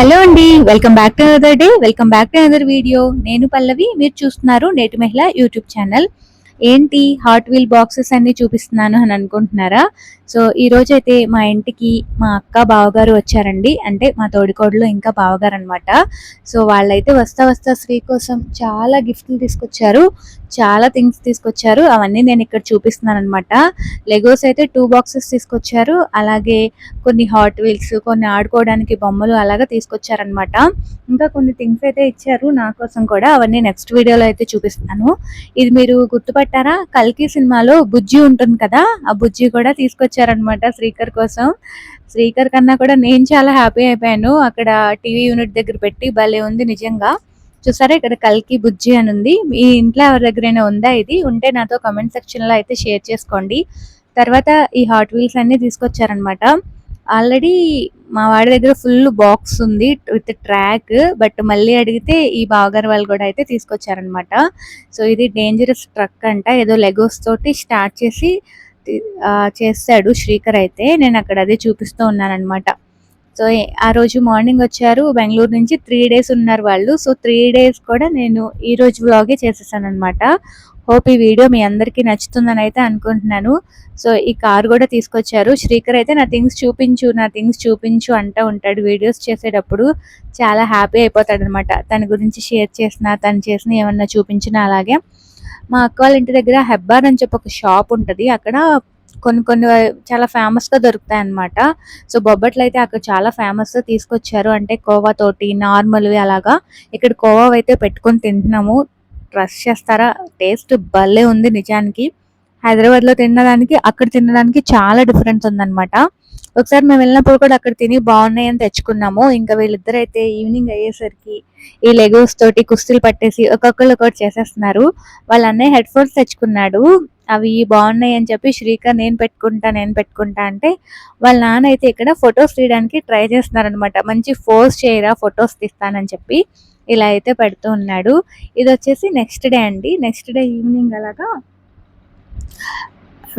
Hello అండి welcome back to other day welcome back to other video. నేను పల్లవి మీరు చూస్తున్నారు నేటి మహిళ యూట్యూబ్ ఛానల్. ఏంటి హాట్ వీల్ బాక్సెస్ అన్ని చూపిస్తున్నాను అని అనుకుంటున్నారా? సో ఈ అయితే మా ఇంటికి మా అక్క బావగారు వచ్చారండి. అంటే మా తోడికోడలు ఇంకా బావగారు అనమాట సో వాళ్ళైతే వస్తా వస్తా శ్రీ కోసం చాలా గిఫ్ట్లు తీసుకొచ్చారు. చాలా థింగ్స్ తీసుకొచ్చారు. అవన్నీ నేను ఇక్కడ చూపిస్తున్నాను అనమాట లెగోస్ అయితే టూ బాక్సెస్ తీసుకొచ్చారు. అలాగే కొన్ని హాట్ వీల్స్ కొన్ని ఆడుకోవడానికి బొమ్మలు అలాగా తీసుకొచ్చారనమాట ఇంకా కొన్ని థింగ్స్ అయితే ఇచ్చారు నా కోసం కూడా. అవన్నీ నెక్స్ట్ వీడియోలో అయితే చూపిస్తాను. ఇది మీరు గుర్తుపట్టారా? కల్కి సినిమాలో బుజ్జి ఉంటుంది కదా? ఆ బుజ్జి కూడా తీసుకొచ్చారనమాట శ్రీకర్ కోసం. శ్రీకర్ కన్నా కూడా నేను చాలా హ్యాపీ అయిపోయాను. అక్కడ టీవీ యూనిట్ దగ్గర పెట్టి భలే ఉంది నిజంగా. చూసారా? ఇక్కడ కల్కి బుజ్జి అని ఉంది. మీ ఇంట్లో ఎవరి దగ్గరైనా ఉందా ఇది? ఉంటే నాతో కమెంట్ సెక్షన్లో అయితే షేర్ చేసుకోండి. తర్వాత ఈ హాట్ వీల్స్ అన్ని తీసుకొచ్చారనమాట ఆల్రెడీ మా వాడి దగ్గర ఫుల్ బాక్స్ ఉంది విత్ ట్రాక్ బట్ మళ్ళీ అడిగితే ఈ బావగారు వాళ్ళు కూడా అయితే తీసుకొచ్చారనమాట సో ఇది డేంజరస్ ట్రక్ అంట. ఏదో లెగోస్ తోటి స్టార్ట్ చేసి చేస్తాడు శ్రీకర్ అయితే. నేను అక్కడ అదే చూపిస్తూ ఉన్నానమాట సో ఆ రోజు మార్నింగ్ వచ్చారు బెంగళూరు నుంచి త్రీ డేస్ ఉన్నారు వాళ్ళు. సో త్రీ డేస్ కూడా నేను ఈ రోజు వ్లాగే చేసేసాను అనమాట హోప్ ఈ వీడియో మీ అందరికీ నచ్చుతుందని అయితే అనుకుంటున్నాను. సో ఈ కార్ కూడా తీసుకొచ్చారు. శ్రీకర్ అయితే నా థింగ్స్ చూపించు నా థింగ్స్ చూపించు అంటూ ఉంటాడు వీడియోస్ చేసేటప్పుడు. చాలా హ్యాపీ అయిపోతాడు అనమాట తన గురించి షేర్ చేసిన తను చేసిన ఏమన్నా చూపించినా అలాగే. మా అక్క వాళ్ళ ఇంటి దగ్గర హెబ్బార్ అని చెప్పి ఒక షాప్ ఉంటుంది. అక్కడ కొన్ని కొన్ని చాలా ఫేమస్గా దొరుకుతాయి అన్నమాట సో బొబ్బట్లు అయితే అక్కడ చాలా ఫేమస్ తీసుకొచ్చారు. అంటే కోవా తోటి నార్మల్ అలాగా. ఇక్కడ కోవా అయితే పెట్టుకొని తింటున్నాము. ట్రస్ట్ చేస్తారా? టేస్ట్ భలే ఉంది నిజానికి. హైదరాబాద్లో తినడానికి అక్కడ తినడానికి చాలా డిఫరెన్స్ ఉందన్నమాట. ఒకసారి మేము వెళ్ళినప్పుడు కూడా అక్కడ తిని బాగున్నాయి అని తెచ్చుకున్నాము. ఇంకా వీళ్ళిద్దరు అయితే ఈవినింగ్ అయ్యేసరికి ఈ లెగోస్ తోటి కుస్తీలు పట్టేసి ఒక్కొక్కరు ఒకటి చేసేస్తున్నారు. వాళ్ళ అన్నయ్య హెడ్ ఫోన్స్ తెచ్చుకున్నాడు. అవి బాగున్నాయి అని చెప్పి శ్రీకర్ నేను పెట్టుకుంటా నేను పెట్టుకుంటా అంటే వాళ్ళ నాన్న అయితే ఇక్కడ ఫొటోస్ తీయడానికి ట్రై చేస్తున్నారనమాట మంచి ఫోర్స్ చేయరా ఫొటోస్ తీస్తానని చెప్పి ఇలా అయితే పెడుతూ ఉన్నాడు. ఇది వచ్చేసి నెక్స్ట్ డే అండి. నెక్స్ట్ డే ఈవినింగ్ అలాగా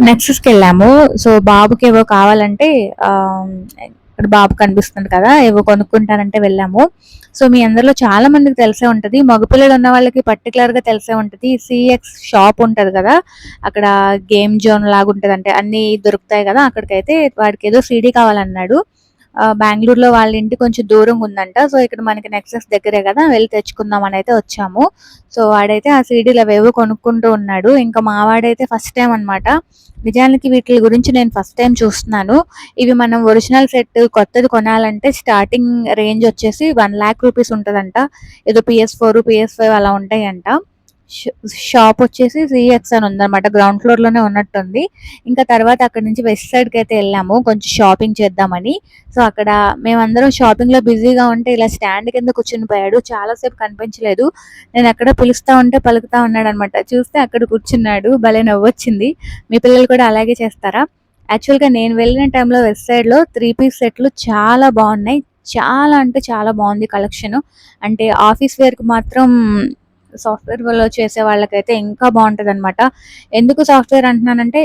నెక్స్ట్కి వెళ్ళాము. సో బాబుకి ఏవో కావాలంటే అక్కడ బాబు కనిపిస్తుంది కదా ఏవో కొనుక్కుంటానంటే వెళ్ళాము. సో మీ అందరిలో చాలా మందికి తెలిసే ఉంటది. మగపిల్లలు ఉన్న వాళ్ళకి పర్టికులర్గా తెలిసే ఉంటది. సిఎక్స్ షాప్ ఉంటది కదా అక్కడ గేమ్ జోన్ లాగా ఉంటది అంటే అన్ని దొరుకుతాయి కదా అక్కడికైతే వాడికి ఏదో సీడీ కావాలన్నాడు. బెంగళూరులో వాళ్ళ ఇంటి కొంచెం దూరంగా ఉందంట. సో ఇక్కడ మనకి నెక్సెస్ దగ్గరే కదా వెళ్ళి తెచ్చుకుందాం అని అయితే వచ్చాము. సో వాడైతే ఆ సీడీలు అవేవో కొనుక్కుంటూ ఉన్నాడు. ఇంకా మా వాడైతే ఫస్ట్ టైం అన్నమాట. నిజానికి వీటి గురించి నేను ఫస్ట్ టైం చూస్తున్నాను. ఇవి మనం ఒరిజినల్ సెట్ కొత్తది కొనాలంటే స్టార్టింగ్ రేంజ్ వచ్చేసి వన్ ల్యాక్ రూపీస్ ఉంటుందంట. ఏదో పిఎస్ ఫోర్ పిఎస్ ఫైవ్ అలా ఉంటాయంట. షాప్ వచ్చేసి సిఎక్స్ అని ఉందన్నమాట. గ్రౌండ్ ఫ్లోర్లోనే ఉన్నట్టుంది. ఇంకా తర్వాత అక్కడ నుంచి వెస్ట్ సైడ్కి అయితే వెళ్ళాము. కొంచెం షాపింగ్ చేద్దామని. సో అక్కడ మేమందరం షాపింగ్లో బిజీగా ఉంటే ఇలా స్టాండ్ కింద కూర్చుని పోయాడు. చాలాసేపు కనిపించలేదు. నేను అక్కడ పిలుస్తా ఉంటే పలుకుతా ఉన్నాడు అనమాట చూస్తే అక్కడ కూర్చున్నాడు. భలే నవ్వొచ్చింది. మీ పిల్లలు కూడా అలాగే చేస్తారా? యాక్చువల్గా నేను వెళ్ళిన టైంలో వెస్ట్ సైడ్లో త్రీ పీస్ సెట్లు చాలా బాగున్నాయి. చాలా అంటే చాలా బాగుంది కలెక్షన్ అంటే ఆఫీస్ వేర్కి మాత్రం సాఫ్ట్వేర్ వల్ల చేసే వాళ్ళకైతే ఇంకా బాగుంటుంది అనమాట ఎందుకు సాఫ్ట్వేర్ అంటున్నానంటే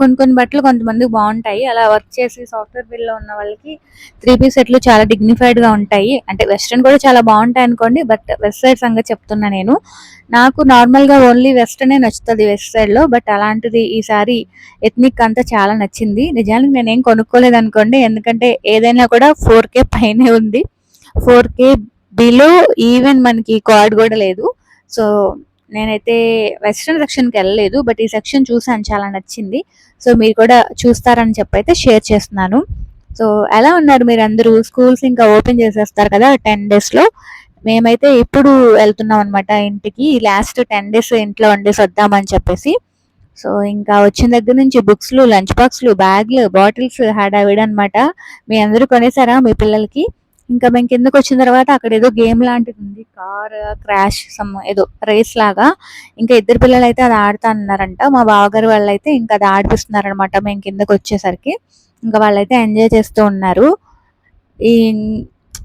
కొన్ని కొన్ని బట్టలు కొంతమందికి బాగుంటాయి. అలా వర్క్ చేసి సాఫ్ట్వేర్ బిల్లో ఉన్న వాళ్ళకి త్రీ పీస్ సెట్లు చాలా డిగ్నిఫైడ్గా ఉంటాయి. అంటే వెస్ట్రన్ కూడా చాలా బాగుంటాయి అనుకోండి బట్ వెస్ట్ సైడ్ సంగతి చెప్తున్నా నేను. నాకు నార్మల్గా ఓన్లీ వెస్ట్రనే నచ్చుతుంది వెస్ట్ సైడ్లో బట్ అలాంటిది ఈసారి ఎథ్నిక్ అంతా చాలా నచ్చింది. నిజానికి నేను ఏం కొనుక్కోలేదు అనుకోండి ఎందుకంటే ఏదైనా కూడా ఫోర్ కే పైనే ఉంది. ఫోర్ కే బిలో ఈవెన్ మనకి కార్డ్ కూడా లేదు. సో నేనైతే వెస్ట్రన్ సెక్షన్కి వెళ్ళలేదు బట్ ఈ సెక్షన్ చూసాను చాలా నచ్చింది. సో మీరు కూడా చూస్తారని చెప్పి అయితే షేర్ చేస్తున్నాను. సో ఎలా ఉన్నారు మీరు అందరూ స్కూల్స్ ఇంకా ఓపెన్ చేసేస్తారు కదా టెన్ డేస్లో మేమైతే ఇప్పుడు వెళ్తున్నాం అనమాట ఇంటికి. లాస్ట్ టెన్ డేస్ ఇంట్లో ఉండేసి వద్దామని చెప్పేసి. సో ఇంకా వచ్చిన దగ్గర నుంచి బుక్స్లు లంచ్ బాక్స్లు బ్యాగ్లు బాటిల్స్ హడావిడ అనమాట మీ అందరూ కొనేసారా మీ పిల్లలకి? ఇంకా మేము కిందకి వచ్చిన తర్వాత అక్కడ ఏదో గేమ్ లాంటిది ఉంది. కార్ క్రాష్ సమ్ ఏదో రేస్ లాగా. ఇంకా ఇద్దరు పిల్లలు అయితే అది ఆడుతా అన్నారంట మా బావగారు వాళ్ళు అయితే ఇంకా అది ఆడిపిస్తున్నారనమాట మేము కిందకు వచ్చేసరికి. ఇంకా వాళ్ళైతే ఎంజాయ్ చేస్తూ ఉన్నారు. ఈ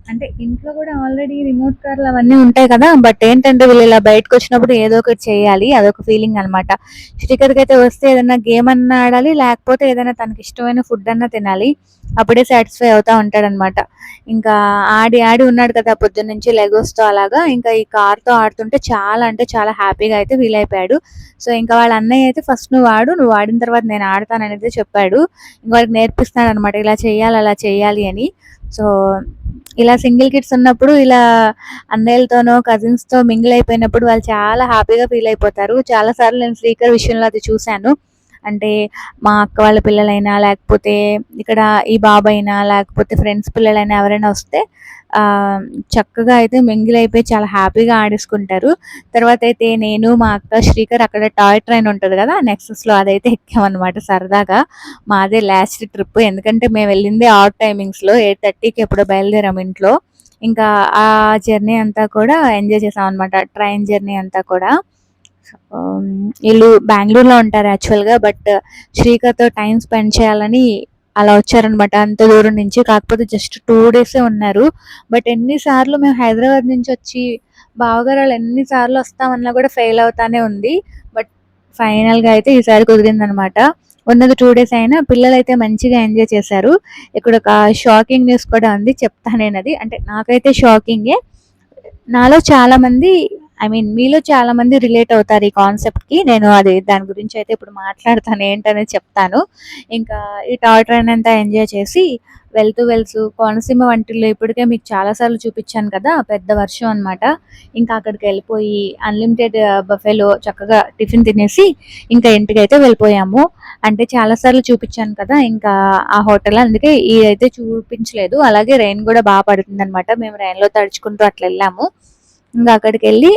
అంటే ఇంట్లో కూడా ఆల్రెడీ రిమోట్ కార్లు అవన్నీ ఉంటాయి కదా బట్ ఏంటంటే వీళ్ళు ఇలా బయటకు వచ్చినప్పుడు ఏదో ఒకటి చేయాలి అదొక ఫీలింగ్ అనమాట శ్రీకర్కి అయితే వస్తే ఏదైనా గేమ్ అన్నా ఆడాలి లేకపోతే ఏదైనా తనకి ఇష్టమైన ఫుడ్ అన్నా తినాలి అప్పుడే సాటిస్ఫై అవుతా ఉంటాడనమాట ఇంకా ఆడి ఆడి ఉన్నాడు కదా పొద్దున్న నుంచి లెగోస్తో అలాగా ఇంకా ఈ కార్తో ఆడుతుంటే చాలా అంటే చాలా హ్యాపీగా అయితే ఫీల్ అయిపోయాడు. సో ఇంకా వాళ్ళ అన్నయ్య అయితే ఫస్ట్ నువ్వు ఆడు నువ్వు ఆడిన తర్వాత నేను ఆడతాననేది చెప్పాడు. ఇంకా వాళ్ళకి నేర్పిస్తున్నాడు అనమాట ఇలా చేయాలి అలా చేయాలి అని. సో ఇలా సింగిల్ కిడ్స్ ఉన్నప్పుడు ఇలా అన్నయ్యలతోనో కజిన్స్తో మింగిల్ అయిపోయినప్పుడు వాళ్ళు చాలా హ్యాపీగా ఫీల్ అయిపోతారు. చాలాసార్లు నేను స్పీకర్ విషయంలో అది చూశాను. అంటే మా అక్క వాళ్ళ పిల్లలైనా లేకపోతే ఇక్కడ ఈ బాబైనా లేకపోతే ఫ్రెండ్స్ పిల్లలైనా ఎవరైనా వస్తే చక్కగా అయితే మింగిల్ అయిపోయి చాలా హ్యాపీగా ఆడేసుకుంటారు. తర్వాత అయితే నేను మా అక్క శ్రీకర్ అక్కడ టాయ్ ట్రైన్ ఉంటుంది కదా నెక్సస్లో అదైతే ఎక్కామన్నమాట సరదాగా. మాదే లాస్ట్ ట్రిప్ ఎందుకంటే మేము వెళ్ళింది ఆట్ టైమింగ్స్లో ఎయిట్ థర్టీకి ఎప్పుడో బయలుదేరాం ఇంట్లో. ఇంకా ఆ జర్నీ అంతా కూడా ఎంజాయ్ చేసాం అనమాట ట్రైన్ జర్నీ అంతా కూడా. Um, వీళ్ళు బెంగళూరులో ఉంటారు యాక్చువల్గా బట్ శ్రీకతో టైం స్పెండ్ చేయాలని అలా వచ్చారనమాట అంత దూరం నుంచి కాకపోతే జస్ట్ టూ డేసే ఉన్నారు. బట్ ఎన్నిసార్లు మేము హైదరాబాద్ నుంచి వచ్చి బావగారు వాళ్ళు ఎన్నిసార్లు వస్తామన్నా కూడా ఫెయిల్ అవుతానే ఉంది. బట్ ఫైనల్గా అయితే ఈసారి కుదిరిందనమాట ఉన్నది టూ డేస్ అయినా పిల్లలు అయితే మంచిగా ఎంజాయ్ చేశారు. ఇక్కడ ఒక షాకింగ్ న్యూస్ కూడా ఉంది చెప్తానేనది. అంటే నాకైతే షాకింగే నాలో చాలామంది ఐ మీన్ మీలో చాలా మంది రిలేట్ అవుతారు ఈ కాన్సెప్ట్కి. నేను అది దాని గురించి అయితే ఇప్పుడు మాట్లాడతాను ఏంటనేది చెప్తాను. ఇంకా ఈ టాయ్ ట్రైన్ అంతా ఎంజాయ్ చేసి వెళ్తూ వెళ్తూ కోనసీమ వంటిల్లో ఇప్పటికే మీకు చాలాసార్లు చూపించాను కదా పెద్ద వర్షం అనమాట ఇంకా అక్కడికి వెళ్ళిపోయి అన్లిమిటెడ్ బఫేలో uh, చక్కగా టిఫిన్ తినేసి ఇంకా ఇంటికి అయితే వెళ్ళిపోయాము. అంటే చాలాసార్లు చూపించాను కదా ఇంకా ఆ హోటల్ అందుకే ఇది అయితే చూపించలేదు. అలాగే రెయిన్ కూడా బాగా పడుతుంది అనమాట మేము రెయిన్లో తడుచుకుంటూ అట్లా వెళ్ళాము. ఇంకా అక్కడికి వెళ్ళి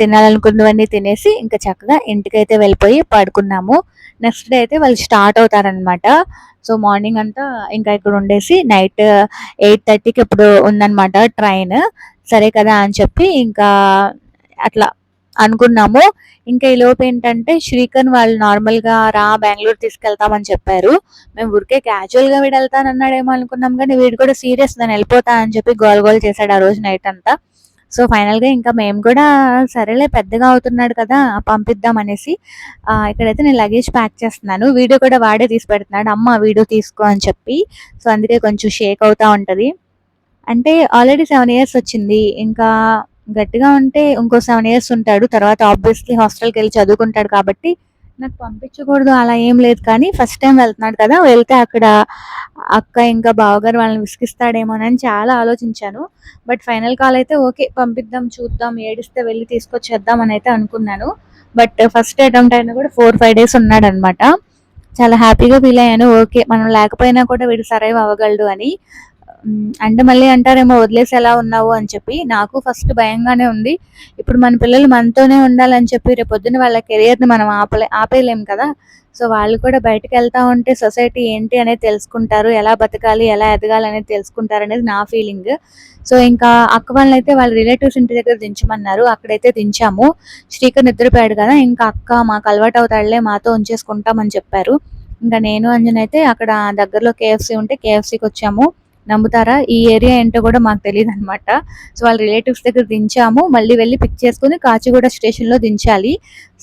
తినాలనుకున్నవన్నీ తినేసి ఇంకా చక్కగా ఇంటికైతే వెళ్ళిపోయి పడుకున్నాము. నెక్స్ట్ డే అయితే వాళ్ళు స్టార్ట్ అవుతారనమాట సో మార్నింగ్ అంతా ఇంకా ఇక్కడ ఉండేసి నైట్ ఎయిట్ థర్టీకి ఇప్పుడు ఉందన్నమాట ట్రైన్. సరే కదా అని చెప్పి ఇంకా అట్లా అనుకున్నాము. ఇంకా ఈ లోపు ఏంటంటే శ్రీకర్ వాళ్ళు నార్మల్గా రా బెంగళూరు తీసుకెళ్తామని చెప్పారు. మేము ఊరికే క్యాజువల్గా వీడు వెళ్తానన్నాడేమో అనుకున్నాం కానీ వీడు కూడా సీరియస్ నేను వెళ్ళిపోతా అని చెప్పి గోల్ గోల్ చేశాడు ఆ రోజు నైట్ అంతా. సో ఫైనల్గా ఇంకా మేము కూడా సరేలే పెద్దగా అవుతున్నాడు కదా పంపిద్దాం అనేసి ఇక్కడైతే నేను లగేజ్ ప్యాక్ చేస్తున్నాను. వీడియో కూడా వాడే తీసి పెడుతున్నాడు. అమ్మ వీడియో తీసుకో అని చెప్పి. సో అందుకే కొంచెం షేక్ అవుతూ ఉంటుంది. అంటే ఆల్రెడీ సెవెన్ ఇయర్స్ వచ్చింది. ఇంకా గట్టిగా ఉంటే ఇంకో సెవెన్ ఇయర్స్ ఉంటాడు. తర్వాత ఆబ్వియస్లీ హాస్టల్కి వెళ్ళి చదువుకుంటాడు కాబట్టి నాకు పంపించకూడదు అలా ఏం లేదు. కానీ ఫస్ట్ టైం వెళ్తున్నాడు కదా వెళ్తే అక్కడ అక్క ఇంకా బావగారు వాళ్ళని విసిగిస్తాడేమోనని చాలా ఆలోచించాను. బట్ ఫైనల్ కాల్ అయితే ఓకే పంపిద్దాం చూద్దాం ఏడిస్తే వెళ్ళి తీసుకొచ్చేద్దాం అని అయితే అనుకున్నాను. బట్ ఫస్ట్ అటెంప్ట్ అయినా కూడా ఫోర్ ఫైవ్ డేస్ ఉన్నాడు అనమాట చాలా హ్యాపీగా ఫీల్ అయ్యాను. ఓకే మనం లేకపోయినా కూడా వీడు సరైవ్ అవ్వగలడు అని. అంటే మళ్ళీ అంటారేమో వదిలేసి ఎలా ఉన్నావు అని చెప్పి. నాకు ఫస్ట్ భయంగానే ఉంది. ఇప్పుడు మన పిల్లలు మనతోనే ఉండాలని చెప్పి రేపొద్దున వాళ్ళ కెరియర్ని మనం ఆపలే ఆపేయలేం కదా. సో వాళ్ళు కూడా బయటకు వెళ్తా ఉంటే సొసైటీ ఏంటి అనేది తెలుసుకుంటారు. ఎలా బతకాలి ఎలా ఎదగాలి అనేది తెలుసుకుంటారు అనేది నా ఫీలింగ్ సో ఇంకా అక్క వాళ్ళని అయితే వాళ్ళ రిలేటివ్స్ ఇంటి దగ్గర దించమన్నారు. అక్కడైతే దించాము. శ్రీకర్ నిద్రపోయాడు కదా. ఇంకా అక్క మాకు అలవాటు అవుతాడులే మాతో ఉంచేసుకుంటామని చెప్పారు. ఇంకా నేను అంజన్ అయితే అక్కడ దగ్గరలో కేఎఫ్సీ ఉంటే కేఎఫ్సీకి వచ్చాము. నమ్ముతారా? ఈ ఏరియా ఏంటో కూడా మాకు తెలియదు అనమాట సో వాళ్ళ రిలేటివ్స్ దగ్గర దించాము. మళ్ళీ వెళ్ళి పిక్ చేసుకుని కాచిగూడ స్టేషన్లో దించాలి.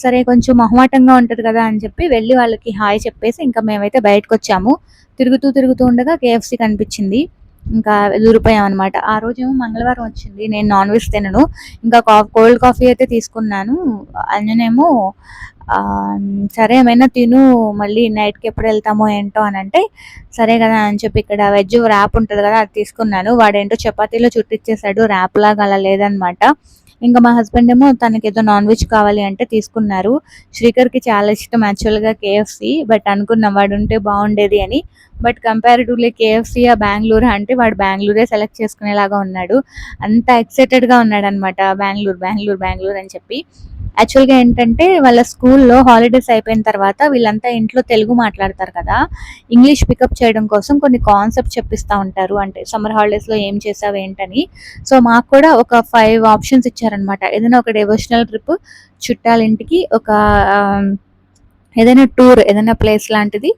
సరే కొంచెం మొహమాటంగా ఉంటుంది కదా అని చెప్పి వెళ్ళి వాళ్ళకి హాయ్ చెప్పేసి ఇంకా మేమైతే బయటకు వచ్చాము తిరుగుతూ తిరుగుతూ ఉండగా కేఎఫ్సీ కనిపించింది. ఇంకా దూరిపోయాం అనమాట ఆ రోజు ఏమో మంగళవారం వచ్చింది. నేను నాన్ వెజ్ తినను. ఇంకా కోల్డ్ కాఫీ అయితే తీసుకున్నాను. అంజనేమో సరే ఏమైనా తిను మళ్ళీ నైట్కి ఎప్పుడు వెళ్తామో ఏంటో అని అంటే సరే కదా అని చెప్పి ఇక్కడ వెజ్ ర్యాప్ ఉంటుంది కదా అది తీసుకున్నాను. వాడేంటో చపాతీలో చుట్టిచ్చేసాడు. ర్యాప్ లాగా అలా లేదనమాట ఇంకా మా హస్బెండ్ ఏమో తనకి ఏదో నాన్ వెజ్ కావాలి అంటే తీసుకున్నారు. శ్రీకర్కి చాలా ఇష్టం యాక్చువల్గా కేఎఫ్సి బట్ అనుకున్నాం వాడు ఉంటే బాగుండేది అని. బట్ కంపారిటివ్లీ కేఎఫ్సి ఆ బెంగళూరు అంటే వాడు బెంగళూరే సెలెక్ట్ చేసుకునేలాగా ఉన్నాడు. అంత ఎక్సైటెడ్గా ఉన్నాడు అనమాట బెంగళూరు బెంగళూరు బెంగళూరు అని చెప్పి. యాక్చువల్గా ఏంటంటే వాళ్ళ స్కూల్లో హాలిడేస్ అయిపోయిన తర్వాత వీళ్ళంతా ఇంట్లో తెలుగు మాట్లాడతారు కదా ఇంగ్లీష్ పికప్ చేయడం కోసం కొన్ని కాన్సెప్ట్ చెప్పిస్తూ ఉంటారు. అంటే సమ్మర్ హాలిడేస్లో ఏం చేసావు ఏంటని. సో మాకు కూడా ఒక ఫైవ్ ఆప్షన్స్ ఇచ్చారనమాట. ఏదైనా ఒక డెవోషనల్ ట్రిప్ చుట్టాలింటికి ఒక ఏదైనా టూర్ ఏదైనా ప్లేస్ లాంటిది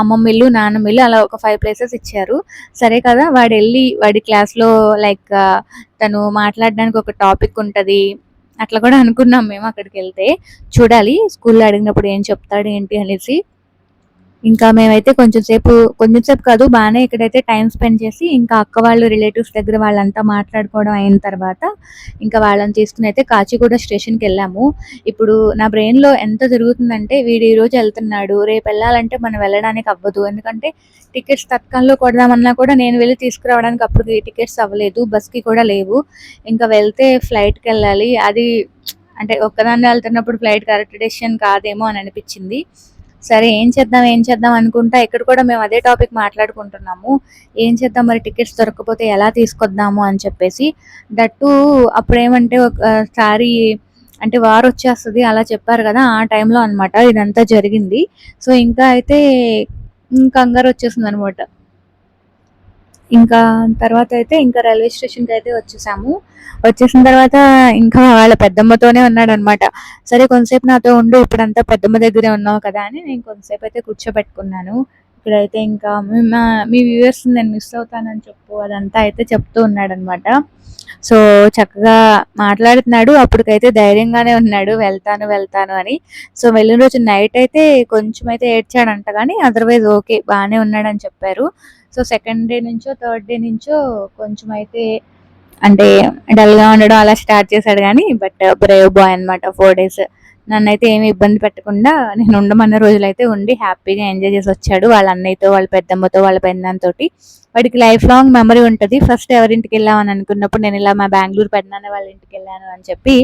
అమ్మమ్మ ఇల్లు నాన్నమ్మ ఇల్లు అలా ఒక ఫైవ్ ప్లేసెస్ ఇచ్చారు. సరే కదా వాడు వెళ్ళి వాడి క్లాస్లో లైక్ తను మాట్లాడడానికి ఒక టాపిక్ ఉంటుంది. అట్లా కూడా అనుకున్నాం మేము అక్కడికి వెళ్తే. చూడాలి స్కూల్లో అడిగినప్పుడు ఏం చెప్తాడు ఏంటి అనేసి. ఇంకా మేమైతే కొంచెం సేపు కొంచెం సేపు కాదు బాగానే ఇక్కడైతే టైం స్పెండ్ చేసి ఇంకా అక్క వాళ్ళు రిలేటివ్స్ దగ్గర వాళ్ళంతా మాట్లాడుకోవడం అయిన తర్వాత ఇంకా వాళ్ళని తీసుకుని అయితే కాచిగూడ స్టేషన్కి వెళ్ళాము. ఇప్పుడు నా బ్రెయిన్లో ఎంత జరుగుతుందంటే వీడు ఈరోజు వెళ్తున్నాడు రేపు వెళ్ళాలంటే మనం వెళ్ళడానికి అవ్వదు. ఎందుకంటే టికెట్స్ తత్కాల్లో కొడదామన్నా కూడా నేను వెళ్ళి తీసుకురావడానికి అప్పుడు టికెట్స్ అవ్వలేదు బస్కి కూడా లేవు. ఇంకా వెళ్తే ఫ్లైట్కి వెళ్ళాలి. అది అంటే ఒక్కదాన్ని వెళ్తున్నప్పుడు ఫ్లైట్ కరెక్ట్ డెసిషన్ కాదేమో అని అనిపించింది. సరే ఏం చేద్దాం ఏం చేద్దాం అనుకుంటా ఇక్కడ కూడా మేము అదే టాపిక్ మాట్లాడుకుంటున్నాము. ఏం చేద్దాం మరి టికెట్స్ దొరకకపోతే ఎలా తీసుకొద్దాము అని చెప్పేసి. దట్టు అప్పుడేమంటే ఒకసారి అంటే వారు వచ్చేస్తుంది అలా చెప్పారు కదా ఆ టైంలో అనమాట ఇదంతా జరిగింది. సో ఇంకా అయితే కంగారు వచ్చేసింది అనమాట ఇంకా తర్వాత అయితే ఇంకా రైల్వే స్టేషన్కి అయితే వచ్చేసాము. వచ్చేసిన తర్వాత ఇంకా వాళ్ళ పెద్దమ్మతోనే ఉన్నాడు అనమాట సరే కొంతసేపు నాతో ఉండు ఇప్పుడంతా పెద్దమ్మ దగ్గరే ఉన్నావు కదా అని నేను కొంతసేపు అయితే కూర్చోబెట్టుకున్నాను. ఇక్కడైతే ఇంకా మీ వ్యూవర్స్ నేను మిస్ అవుతానని చెప్పు అదంతా అయితే చెప్తూ ఉన్నాడు అనమాట సో చక్కగా మాట్లాడుతున్నాడు అప్పటికైతే ధైర్యంగానే ఉన్నాడు వెళ్తాను వెళ్తాను అని. సో వెళ్ళిన రోజు నైట్ అయితే కొంచెం అయితే ఏడ్చాడంట కానీ అదర్వైజ్ ఓకే బాగానే ఉన్నాడని చెప్పారు. సో సెకండ్ డే నుంచో థర్డ్ డే నుంచో కొంచెం అయితే అంటే డల్గా ఉండడం అలా స్టార్ట్ చేశాడు కానీ బట్ బ్రేవ్ బాయ్ అనమాట ఫోర్ డేస్ నన్ను అయితే ఏమి ఇబ్బంది పెట్టకుండా నేను ఉండమన్న రోజులైతే ఉండి హ్యాపీగా ఎంజాయ్ చేసి వచ్చాడు వాళ్ళ అన్నయ్యతో వాళ్ళ పెద్దమ్మతో వాళ్ళ పెద్దతో వాడికి లైఫ్ లాంగ్ మెమరీ ఉంటుంది. ఫస్ట్ ఎవరింటికి వెళ్ళామని అనుకున్నప్పుడు నేను ఇలా మా బెంగళూరు పెద్దనాన్న వాళ్ళ ఇంటికి వెళ్ళాను అని చెప్పి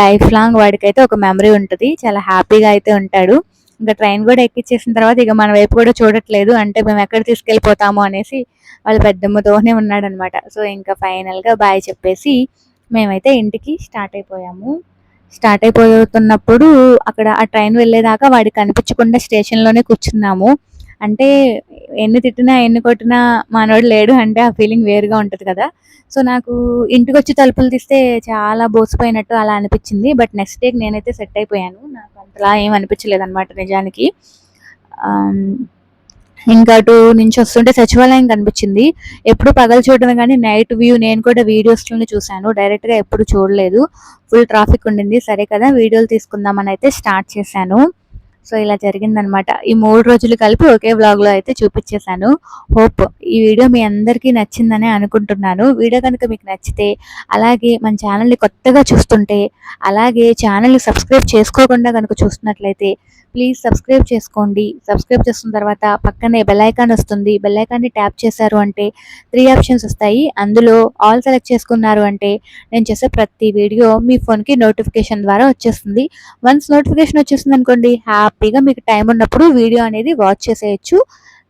లైఫ్ లాంగ్ వాడికైతే ఒక మెమరీ ఉంటుంది. చాలా హ్యాపీగా అయితే ఉంటాడు. ఇంకా ట్రైన్ కూడా ఎక్కిచ్చేసిన తర్వాత ఇక మన వైపు కూడా చూడట్లేదు. అంటే మేము ఎక్కడ తీసుకెళ్ళిపోతాము అనేసి వాళ్ళ పెద్దమ్మతోనే ఉన్నాడనమాట. సో ఇంకా ఫైనల్గా బాయ్ చెప్పేసి మేమైతే ఇంటికి స్టార్ట్ అయిపోయాము. స్టార్ట్ అయిపోతున్నప్పుడు అక్కడ ఆ ట్రైన్ వెళ్ళేదాకా వాడికి కనిపించకుండా స్టేషన్లోనే కూర్చున్నాము. అంటే ఎన్ని తిట్టినా ఎన్ని కొట్టినా మనోడు లేడు అంటే ఆ ఫీలింగ్ వేరుగా ఉంటుంది కదా. సో నాకు ఇంటికి వచ్చి తలుపులు తీస్తే చాలా బోసిపోయినట్టు అలా అనిపించింది. బట్ నెక్స్ట్ డేకి నేనైతే సెట్ అయిపోయాను. నాకు అంతలా ఏం అనిపించలేదు అనమాట నిజానికి ఇంకా అటు నుంచి వస్తుంటే సచివాలయం కనిపించింది. ఎప్పుడు పగలు చూడడం కానీ నైట్ వ్యూ నేను కూడా వీడియోస్లోనే చూశాను. డైరెక్ట్గా ఎప్పుడు చూడలేదు. ఫుల్ ట్రాఫిక్ ఉండింది. సరే కదా వీడియోలు తీసుకుందామని అయితే స్టార్ట్ చేశాను. సో ఇలా జరిగిందనమాట ఈ మూడు రోజులు కలిపి ఒకే బ్లాగ్లో అయితే చూపించేశాను. హోప్ ఈ వీడియో మీ అందరికీ నచ్చిందనే అనుకుంటున్నాను. వీడియో కనుక మీకు నచ్చితే అలాగే మన ఛానల్ని కొత్తగా చూస్తుంటే అలాగే ఛానల్ని సబ్స్క్రైబ్ చేసుకోకుండా కనుక చూస్తున్నట్లయితే ప్లీజ్ సబ్స్క్రైబ్ చేసుకోండి. సబ్స్క్రైబ్ చేసిన తర్వాత పక్కనే బెల్లైకాన్ వస్తుంది. బెల్లైకాన్ని ట్యాప్ చేశారు అంటే త్రీ ఆప్షన్స్ వస్తాయి. అందులో ఆల్ సెలెక్ట్ చేసుకున్నారు అంటే నేను చేసే ప్రతి వీడియో మీ ఫోన్కి నోటిఫికేషన్ ద్వారా వచ్చేస్తుంది. వన్స్ నోటిఫికేషన్ వచ్చేస్తుంది అనుకోండి హ్యాపీగా మీకు టైం ఉన్నప్పుడు వీడియో అనేది వాచ్ చేసేయచ్చు.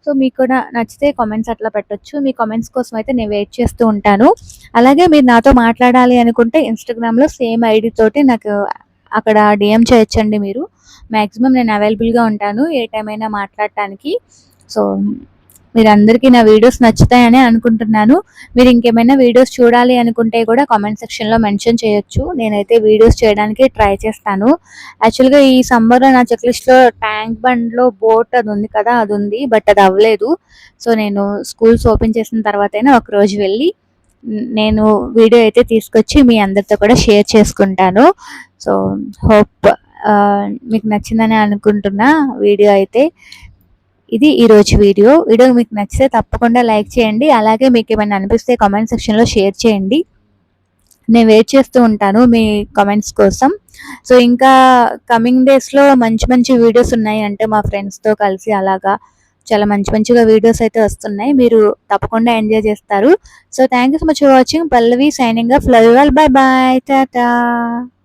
సో మీకు కూడా నచ్చితే కామెంట్స్ అట్లా పెట్టొచ్చు. మీ కామెంట్స్ కోసం అయితే నేను వెయిట్ చేస్తూ ఉంటాను. అలాగే మీరు నాతో మాట్లాడాలి అనుకుంటే ఇన్స్టాగ్రామ్లో సేమ్ ఐడి తోటి నాకు అక్కడ డిఎం చేయొచ్చండి మీరు. మ్యాక్సిమం నేను అవైలబుల్గా ఉంటాను ఏ టైం అయినా మాట్లాడటానికి. సో మీరందరికీ నా వీడియోస్ నచ్చుతాయని అనుకుంటున్నాను. మీరు ఇంకేమైనా వీడియోస్ చూడాలి అనుకుంటే కూడా కామెంట్ సెక్షన్లో మెన్షన్ చేయొచ్చు. నేనైతే వీడియోస్ చేయడానికి ట్రై చేస్తాను. యాక్చువల్గా ఈ సమ్మర్లో నా చెక్లిస్ట్లో ట్యాంక్ బండ్లో బోట్ అది ఉంది కదా అది ఉంది బట్ అది అవ్వలేదు. సో నేను స్కూల్స్ ఓపెన్ చేసిన తర్వాత అయినా ఒకరోజు వెళ్ళి నేను వీడియో అయితే తీసుకొచ్చి మీ అందరితో కూడా షేర్ చేసుకుంటాను. సో హోప్ మీకు నచ్చిందని అనుకుంటున్నా వీడియో అయితే. ఇది ఈరోజు వీడియో. వీడియో మీకు నచ్చితే తప్పకుండా లైక్ చేయండి. అలాగే మీకు ఏమైనా అనిపిస్తే కామెంట్ సెక్షన్లో షేర్ చేయండి. నేను వెయిట్ చేస్తూ ఉంటాను మీ కామెంట్స్ కోసం. సో ఇంకా కమింగ్ డేస్లో మంచి మంచి వీడియోస్ ఉన్నాయి అంటే మా ఫ్రెండ్స్తో కలిసి అలాగా చాలా మంచి మంచిగా వీడియోస్ అయితే వస్తున్నాయి. మీరు తప్పకుండా ఎంజాయ్ చేస్తారు. So thank you so much for watching Pallavi signing off love bye bye tata